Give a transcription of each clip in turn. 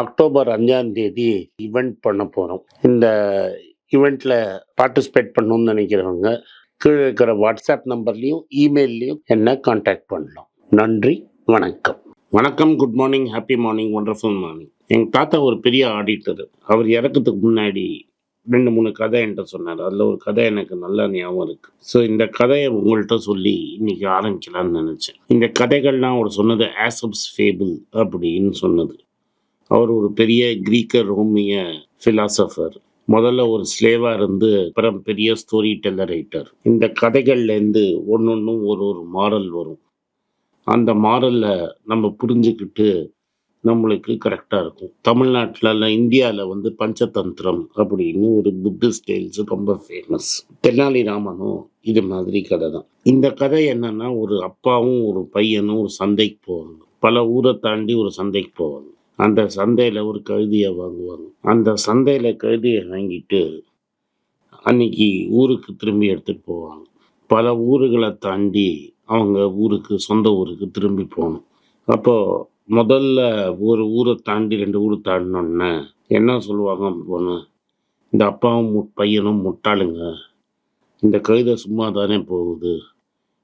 October அஞ்சாம் தேதி event பண்ண போகிறோம் இந்த ஈவெண்ட்டில் பார்ட்டிசிபேட் பண்ணணும்னு நினைக்கிறவங்க கீழே இருக்கிற வாட்ஸ்அப் நம்பர்லேயும் இமெயில்லையும் என்ன காண்டாக்ட் பண்ணலாம். நன்றி வணக்கம். வணக்கம் good morning happy morning wonderful morning எங்கள் தாத்தா ஒரு பெரிய ஆடிட்டர் அவர் இறக்கத்துக்கு முன்னாடி ரெண்டு மூணு கதை என்கிட்ட சொன்னார். அதில் ஒரு கதை எனக்கு நல்லா ஞாபகம் இருக்குது ஸோ இந்த கதையை உங்கள்கிட்ட சொல்லி இன்னைக்கு ஆரம்பிக்கலாம்னு நினச்சேன். இந்த கதைகள்லாம் அவர் சொன்னது ஆசப்ஸ் ஃபேபிள் அப்படின்னு சொன்னது. அவர் ஒரு பெரிய கிரீக்க ரோமிய ஃபிலாசபர் முதல்ல ஒரு ஸ்லேவாக இருந்து அப்புறம் பெரிய ஸ்டோரி டெல்லர் ரைட்டர் இந்த கதைகள்லேருந்து ஒன்று ஒன்றும் ஒரு ஒரு மாரல் வரும். அந்த மாரலில் நம்ம புரிஞ்சுக்கிட்டு நம்மளுக்கு கரெக்டாக இருக்கும். தமிழ்நாட்டில் இந்தியாவில் வந்து பஞ்சதந்திரம் அப்படின்னு ஒரு புத்திஸ்ட் டெய்ல்ஸ் ரொம்ப ஃபேமஸ் தெனாலிராமனும் இது மாதிரி கதை தான். இந்த கதை என்னென்னா ஒரு அப்பாவும் ஒரு பையனும் ஒரு சந்தைக்கு போவாங்க. பல ஊரை தாண்டி ஒரு சந்தைக்கு போவாங்க. அந்த சந்தையில் ஒரு கழுதியை வாங்குவாங்க. அந்த சந்தையில் கழுதியை வாங்கிட்டு அன்னைக்கு ஊருக்கு திரும்பி எடுத்துகிட்டு போவாங்க. பல ஊர்களை தாண்டி அவங்க ஊருக்கு சொந்த ஊருக்கு திரும்பி போகணும். அப்போது முதல்ல ஒரு ஊரை தாண்டி ரெண்டு ஊர் தாண்டினோன்னே என்ன சொல்லுவாங்க போன இந்த அப்பாவும் மு பையனும் முட்டாளுங்க. இந்த கழுதை சும்மா தானே போகுது.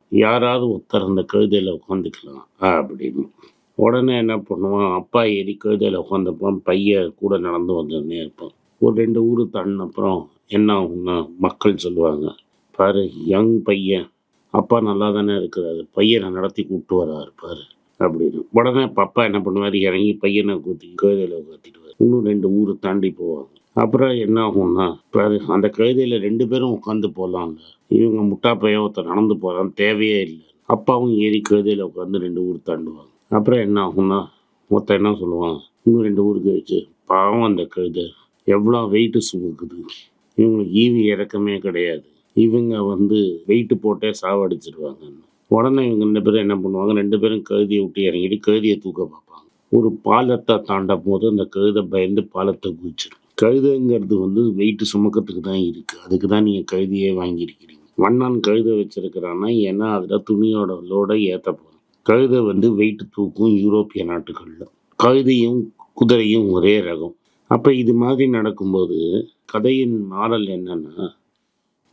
யாராவது ஒருத்தர் அந்த கழுதையில் உட்காந்துக்கலாம் அப்படின்னு. உடனே என்ன பண்ணுவான்? அப்பா ஏறி கழுதையில் உட்காந்துப்பான் பையன் கூட நடந்து வந்துன்னே இருப்பான். ஒரு ரெண்டு ஊர் தாண்டின அப்புறம் என்ன ஆகும்னா மக்கள் சொல்லுவாங்க பாரு யங் பையன். அப்பா நல்லா தானே இருக்கிறாரு. பையனை நடத்தி கூப்பிட்டு வராரு பாரு அப்படின்னு. உடனே அப்பா என்ன பண்ணுவார்? இறங்கி பையனை கூத்தி கழுதையில் உட்காத்திடுவார் இன்னும் ரெண்டு ஊர் தாண்டி போவாங்க. அப்புறம் என்ன ஆகும்னா பாரு அந்த கழுதையில் ரெண்டு பேரும் உட்காந்து போகலாம்ல இவங்க முட்டா பையன் ஒருத்தர் நடந்து போகிறான் தேவையே இல்லை. அப்பாவும் ஏறி கழுதையில் உட்காந்து ரெண்டு ஊர் தாண்டுவாங்க. அப்புறம் என்ன ஆகும்னா மொத்தம் என்ன சொல்லுவான்? இன்னும் ரெண்டு ஊருக்கு வச்சு பாவம் அந்த கழுதை. எவ்வளோ வெயிட்டு சுமக்குது. இவங்களுக்கு ஈவி இறக்கமே கிடையாது. இவங்க வந்து வெயிட்டு போட்டே சாவடிச்சிருவாங்க. உடனே இவங்க ரெண்டு பேரும் என்ன பண்ணுவாங்க? ரெண்டு பேரும் கழுதியை விட்டு இறங்கிட்டு கழுதியை தூக்க பார்ப்பாங்க. ஒரு பாலத்தை தாண்டும் போது அந்த கழுதை பயந்து பாலத்தை குதிச்சிடும். கழுதைங்கிறது வந்து வெயிட்டு சுமக்கிறதுக்கு தான் இருக்குது அதுக்கு தான் நீங்கள் கழுதியே வாங்கியிருக்கிறீங்க. வண்ணான் கழுதை வச்சுருக்கிறான்னா ஏன்னா அதில் துணியோட லோடை ஏற்ற போகிறோம் கழுதை வந்து வெயிட் தூக்கும் யூரோப்பிய நாட்டுகளில். கழுதையும் குதிரையும் ஒரே ரகம். அப்போ இது மாதிரி நடக்கும்போது கதையின் மாறல் என்னன்னா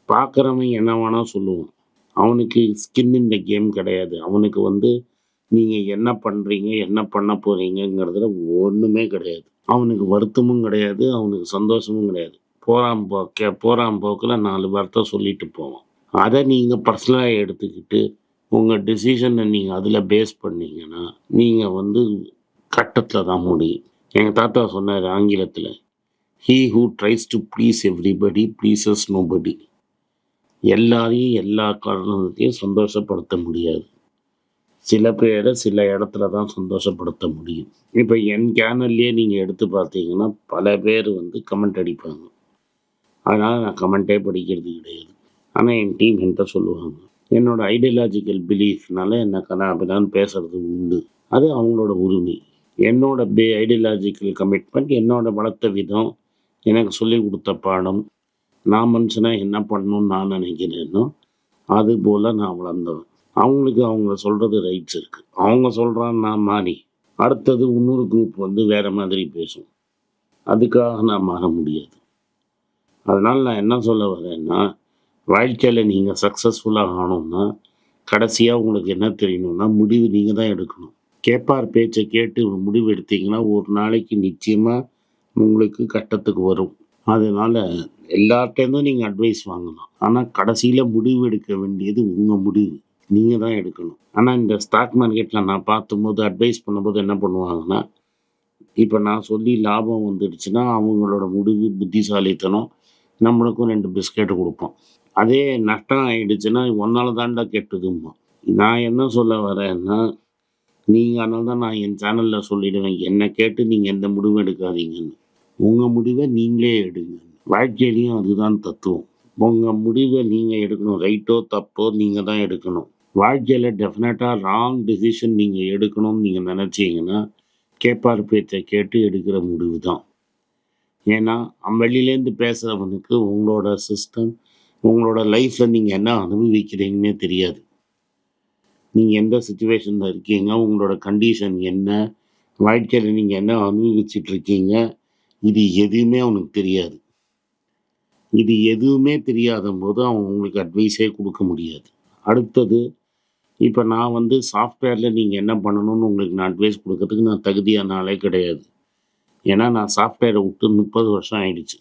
பார்க்குறவன் என்ன வேணா சொல்லுவான். அவனுக்கு ஸ்கின் இந்த கேம் கிடையாது. அவனுக்கு வந்து நீங்கள் என்ன பண்ணுறீங்க என்ன பண்ண போகிறீங்கங்கிறதுல ஒன்றுமே கிடையாது. அவனுக்கு வருத்தமும் கிடையாது அவனுக்கு சந்தோஷமும் கிடையாது. போறான் போக்க போகிறான் போக்கில் நாலு வார்த்தை சொல்லிட்டு போவான். அதை நீங்கள் பர்சனலாக எடுத்துக்கிட்டு உங்கள் டிசிஷனை நீங்கள் அதில் பேஸ் பண்ணீங்கன்னா நீங்கள் வந்து கட்டத்தில் தான் முடியும். எங்கள் தாத்தா சொன்னார் ஆங்கிலத்தில் he who tries to please everybody pleases nobody எல்லாரையும் எல்லா காரணத்தையும் சந்தோஷப்படுத்த முடியாது. சில பேரை சில இடத்துல தான் சந்தோஷப்படுத்த முடியும். இப்போ என் சேனல்லையே நீங்கள் எடுத்து பார்த்தீங்கன்னா பல பேர் வந்து கமெண்ட் அடிப்பாங்க. அதனால் நான் கமெண்ட்டே படிக்கிறது கிடையாது. ஆனால் என் டீம் என்கிட்ட சொல்லுவாங்க. என்னோட ஐடியாலஜிக்கல் பிலீஃப்னால என்ன கதாபிதான் பேசுறது உண்டு. அது அவங்களோட உரிமை. என்னோட பே ஐடியாலஜிக்கல் கமிட்மெண்ட் என்னோட வளர்த்த விதம் எனக்கு சொல்லி கொடுத்த பாடம் நான் மனுஷனாக என்ன பண்ணணும்னு நான் நினைக்கிறேனோ அது போல் நான் வளர்ந்தவன். அவங்களுக்கு அவங்க சொல்கிறது ரைட்ஸ் இருக்குது அவங்க சொல்கிறான் நான் மாறி. அடுத்தது இன்னொரு குரூப் வந்து வேறு மாதிரி பேசும். அதுக்காக நான் மாற முடியாது. அதனால் நான் என்ன சொல்ல வரேன்னா வாழ்க்கையில் நீங்கள் சக்ஸஸ்ஃபுல்லாக ஆகணும்னா கடைசியாக உங்களுக்கு என்ன தெரியணும்னா முடிவு நீங்கள் தான் எடுக்கணும். கேட்பார் பேச்சை கேட்டு முடிவு எடுத்தீங்கன்னா ஒரு நாளைக்கு நிச்சயமாக உங்களுக்கு கட்டத்துக்கு வரும். அதனால் எல்லார்ட்டேருந்தும் நீங்கள் அட்வைஸ் வாங்கலாம். ஆனால் கடைசியில் முடிவு எடுக்க வேண்டியது உங்கள் முடிவு. நீங்கள் தான் எடுக்கணும். ஆனால் இந்த ஸ்டாக் மார்க்கெட்டில் நான் பார்த்தும்போது அட்வைஸ் பண்ணும்போது என்ன பண்ணுவாங்கன்னா இப்போ நான் சொல்லி லாபம் வந்துடுச்சுன்னா அவங்களோட முடிவு புத்திசாலித்தனம் நம்மளுக்கும் ரெண்டு பிஸ்கெட்டு கொடுப்போம் அதே நஷ்டம் ஆயிடுச்சுன்னா ஒன்னால தாண்டா கெட்டதும்மா. நான் என்ன சொல்ல வரேன்னா நீங்கள் அதனால தான் நான் என் சேனலில் சொல்லிடுவேன். என்னை கேட்டு நீங்கள் எந்த முடிவும் எடுக்காதீங்கன்னு. உங்கள் முடிவை நீங்களே எடுங்க. வாழ்க்கையிலையும் அதுதான் தத்துவம். உங்கள் முடிவை நீங்கள் எடுக்கணும். ரைட்டோ தப்போ நீங்கள் தான் எடுக்கணும். வாழ்க்கையில் டெஃபினட்டாக ராங் டெசிஷன் நீங்கள் எடுக்கணும்னு நீங்கள் நினச்சிங்கன்னா கேப்பார் பேச்சை கேட்டு எடுக்கிற முடிவு தான் ஏன்னா அவன் வெளியிலேருந்து பேசுகிறவனுக்கு உங்களோட சிஸ்டம் உங்களோட லைஃப்பில் நீங்கள் என்ன அனுபவிக்கிறீங்கன்னே தெரியாது. நீங்கள் எந்த சுச்சுவேஷனில் இருக்கீங்க உங்களோட கண்டிஷன் என்ன வாழ்க்கையில் நீங்கள் என்ன அனுபவிச்சுட்டு இருக்கீங்க இது எதுவுமே அவனுக்கு தெரியாது. இது எதுவுமே தெரியாத போது அவன் உங்களுக்கு அட்வைஸே கொடுக்க முடியாது. அடுத்தது இப்போ நான் வந்து சாஃப்ட்வேரில் நீங்கள் என்ன பண்ணணும்னு உங்களுக்கு நான் அட்வைஸ் கொடுக்கறதுக்கு நான் தகுதியான ஆளே கிடையாது. ஏன்னா நான் சாஃப்ட்வேரை விட்டு முப்பது வருஷம் ஆயிடுச்சு.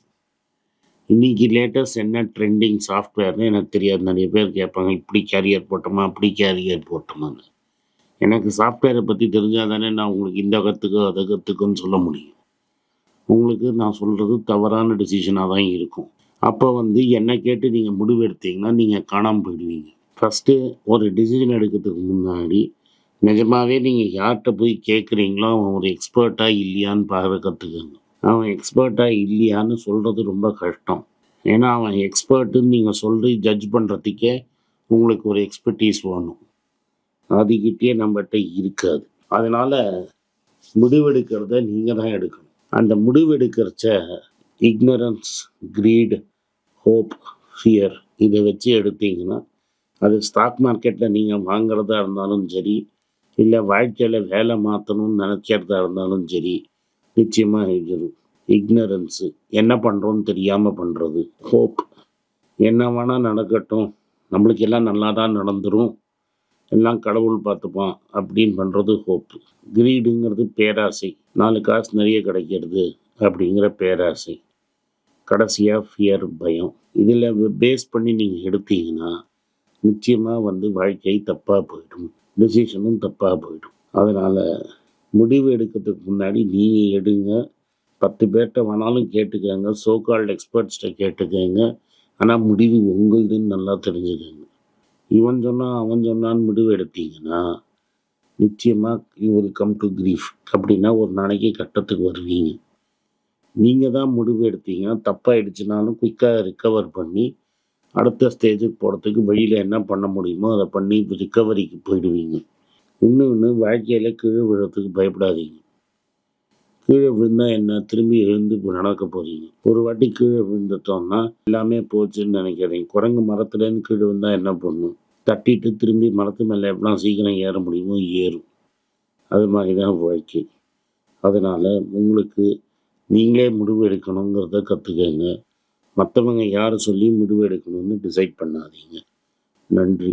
இன்னைக்கு லேட்டஸ்ட் என்ன ட்ரெண்டிங் சாஃப்ட்வேர்னு எனக்கு தெரியாது. நிறைய பேர் கேட்பாங்க இப்படி கேரியர் போட்டோமா அப்படி கேரியர் போட்டோமான்னு. எனக்கு சாஃப்ட்வேரை பற்றி தெரிஞ்சால் தானே நான் உங்களுக்கு இந்த கற்றுக்கோ அதை கற்றுக்கோன்னு சொல்ல முடியும். உங்களுக்கு நான் சொல்கிறது தவறான டிசிஷனாக தான் இருக்கும். அப்போ வந்து என்னை கேட்டு நீங்கள் முடிவு எடுத்தீங்கன்னா நீங்கள் காணாமல் போயிடுவீங்க. ஃபஸ்ட்டு ஒரு டிசிஷன் எடுக்கிறதுக்கு முன்னாடி நிஜமாவே நீங்கள் யார்கிட்ட போய் கேட்குறீங்களோ அவன் ஒரு எக்ஸ்பர்ட்டாக இல்லையான்னு பார்க்க கற்றுக்கங்க அவன் எக்ஸ்பர்ட்டாக இல்லையான்னு சொல்கிறது ரொம்ப கஷ்டம். ஏன்னா அவன் எக்ஸ்பர்ட்டுன்னு நீங்கள் சொல்லி ஜட்ஜ் பண்ணுறதுக்கே உங்களுக்கு ஒரு எக்ஸ்பர்டீஸ் வேணும். அதுக்கிட்டே நம்மகிட்ட இருக்காது. அதனால் முடிவெடுக்கிறத நீங்கள் தான் எடுக்கணும். அந்த முடிவெடுக்கிறச்ச இக்னரன்ஸ் க்ரீட் ஹோப் ஃபியர் இதை வச்சு எடுத்தீங்கன்னா அது ஸ்டாக் மார்க்கெட்டில் நீங்கள் வாங்குறதா இருந்தாலும் சரி இல்லை வாழ்க்கையில் வேலை மாற்றணும்னு நினைக்கிறதா இருந்தாலும் சரி நிச்சயமாக எழுதணும் இக்னரன்ஸு என்ன பண்ணுறோன்னு தெரியாமல் பண்ணுறது ஹோப் என்ன வேணால் நடக்கட்டும். நம்மளுக்கு எல்லாம் நல்லா தான் நடந்துடும் எல்லாம் கடவுள் பார்த்துப்பான் அப்படின்னு பண்ணுறது ஹோப்பு கிரீடுங்கிறது பேராசை. நாலு காசு நிறைய கிடைக்கிறது அப்படிங்கிற பேராசை. கடைசியாக ஃபியர் பயம். இதில் பேஸ் பண்ணி நீங்கள் எடுத்தீங்கன்னா நிச்சயமாக வந்து வாழ்க்கை தப்பாக போயிடும். டிசிஷனும் தப்பாக போயிடும். அதனால் முடிவு எடுக்கிறதுக்கு முன்னாடி நீங்கள் எடுங்க. பத்து பேர்கிட்ட வேணாலும் கேட்டுக்கோங்க. சோகால்டு எக்ஸ்பர்ட்ஸ்கிட்ட கேட்டுக்கோங்க. ஆனால் முடிவு உங்களுதுன்னு நல்லா தெரிஞ்சுக்கோங்க. இவன் சொன்னால் அவன் சொன்னான்னு முடிவு எடுத்தீங்கன்னா நிச்சயமாக you will come to grief அப்படின்னா ஒரு நாளைக்கு கட்டத்துக்கு வருவீங்க. நீங்கள் தான் முடிவு எடுத்தீங்கன்னா தப்பாயிடுச்சுனாலும் குயிக்காக ரிக்கவர் பண்ணி அடுத்த ஸ்டேஜுக்கு போகிறதுக்கு வழியில் என்ன பண்ண முடியுமோ அதை பண்ணி ரிக்கவரிக்கு போயிடுவீங்க. இன்னொன்று வாழ்க்கையில் கீழே விழுறதுக்கு பயப்படாதீங்க. கீழே விழுந்தால் என்ன? திரும்பி எழுந்து நடக்க போகிறீங்க ஒரு வாட்டி கீழே விழுந்துட்டோம்னா எல்லாமே போச்சுன்னு நினைக்கிறீங்க குரங்கு மரத்துலேருந்து கீழே விழுந்தால் என்ன பண்ணும்? தட்டிட்டு திரும்பி மரத்து மேலே எப்படா சீக்கிரம் ஏற முடியுமோ ஏறும். அது மாதிரி தான் வாழ்க்கை. அதனால் உங்களுக்கு நீங்களே முடிவு எடுக்கணுங்கிறத கற்றுக்கங்க மற்றவங்க யார் சொல்லி முடிவு எடுக்கணும்னு டிசைட் பண்ணாதீங்க. நன்றி.